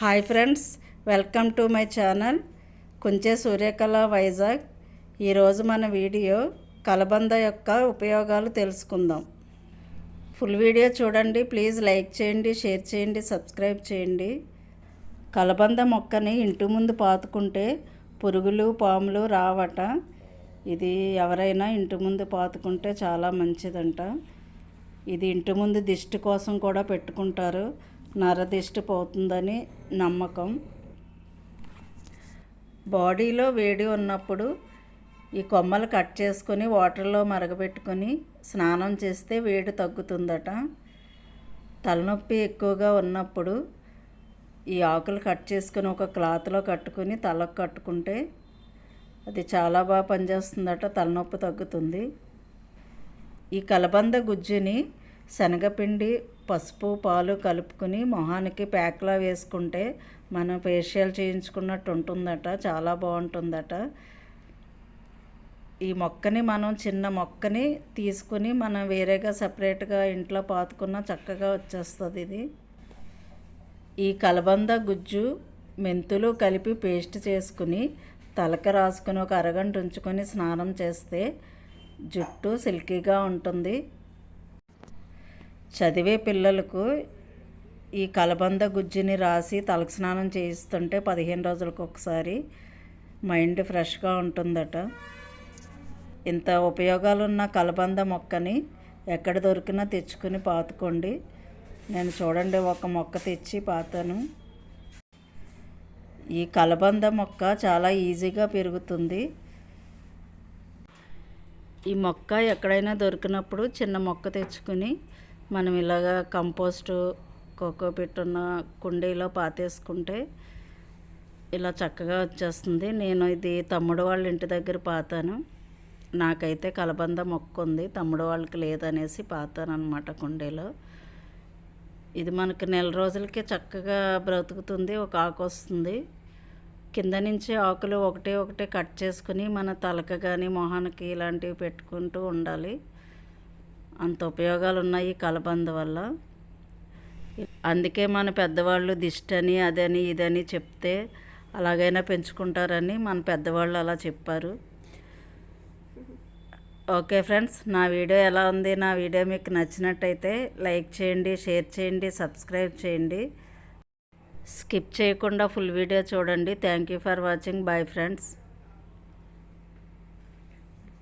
Hi friends welcome to my channel Kunche Suryakala Vizag. ఈరోజు మన video కలబంద యొక్క ఉపయోగాలు తెలుసుకుందాం. ఫుల్ వీడియో చూడండి ప్లీజ్ లైక్ చేయండి షేర్ చేయండి సబ్స్క్రైబ్ చేయండి. కలబంద మొక్కని ఇంటి ముందు పాతుకుంటే పురుగులు పాములు రావట. ఇది ఎవరైనా ఇంటి ముందు పాతుకుంటే చాలా మంచిదంట. ఇది ఇంటి ముందు దిష్టి కోసం కూడా పెట్టుకుంటారు. నరదిష్టి పోతుందని నమ్మకం. బాడీలో వేడి ఉన్నప్పుడు ఈ కొమ్మలు కట్ చేసుకొని వాటర్లో మరగబెట్టుకొని స్నానం చేస్తే వేడి తగ్గుతుందట. తలనొప్పి ఎక్కువగా ఉన్నప్పుడు ఈ ఆకులు కట్ చేసుకుని ఒక క్లాత్లో కట్టుకుని తలకు కట్టుకుంటే అది చాలా బాగా పనిచేస్తుందట తలనొప్పి తగ్గుతుంది. ఈ కలబంద గుజ్జుని శనగపిండి పసుపు పాలు కలుపుకుని మొహానికి ప్యాక్లా వేసుకుంటే మనం ఫేషియల్ చేయించుకున్నట్టు ఉంటుందట చాలా బాగుంటుందట. ఈ మొక్కని మనం చిన్న మొక్కని తీసుకుని మనం వేరేగా సపరేట్గా ఇంట్లో పాతుకున్న చక్కగా వచ్చేస్తుంది ఇది. ఈ కలబంద గుజ్జు మెంతులు కలిపి పేస్ట్ చేసుకుని తలక రాసుకుని ఒక అరగంట ఉంచుకొని స్నానం చేస్తే జుట్టు సిల్కీగా ఉంటుంది. చదివే పిల్లలకు ఈ కలబంద గుజ్జుని రాసి తలకు స్నానం చేయిస్తుంటే పదిహేను రోజులకు ఒకసారి మైండ్ ఫ్రెష్గా ఉంటుందట. ఇంత ఉపయోగాలున్న కలబంద మొక్కని ఎక్కడ దొరికినా తెచ్చుకుని పాతుకోండి. నేను చూడండి ఒక మొక్క తెచ్చి పాతాను. ఈ కలబంద మొక్క చాలా ఈజీగా పెరుగుతుంది. ఈ మొక్క ఎక్కడైనా దొరికినప్పుడు చిన్న మొక్క తెచ్చుకుని మనం ఇలాగా కంపోస్టు కోకో పెట్టున్న కుండీలో పాతేసుకుంటే ఇలా చక్కగా వచ్చేస్తుంది. నేను ఇది తమ్ముడు వాళ్ళ ఇంటి దగ్గర పాతాను. నాకైతే కలబంద మొక్క ఉంది. తమ్ముడు వాళ్ళకి లేదనేసి పాతాను అనమాట కుండీలో. ఇది మనకు నెల రోజులకి చక్కగా బ్రతుకుతుంది. ఒక ఆకు వస్తుంది. కింద నుంచి ఆకులు ఒకటే ఒకటే కట్ చేసుకుని మన తలక కానీ మొహానికి ఇలాంటివి పెట్టుకుంటూ ఉండాలి. అంత ఉపయోగాలు ఉన్నాయి కలబంద వల్ల. అందుకే మన పెద్దవాళ్ళు దిష్టని అదని ఇదని చెప్తే అలాగైనా పెంచుకుంటారని మన పెద్దవాళ్ళు అలా చెప్పారు. ఓకే ఫ్రెండ్స్ నా వీడియో ఎలా ఉంది? నా వీడియో మీకు నచ్చినట్టయితే లైక్ చేయండి షేర్ చేయండి సబ్స్క్రైబ్ చేయండి. స్కిప్ చేయకుండా ఫుల్ వీడియో చూడండి. Thank you for watching. Bye friends.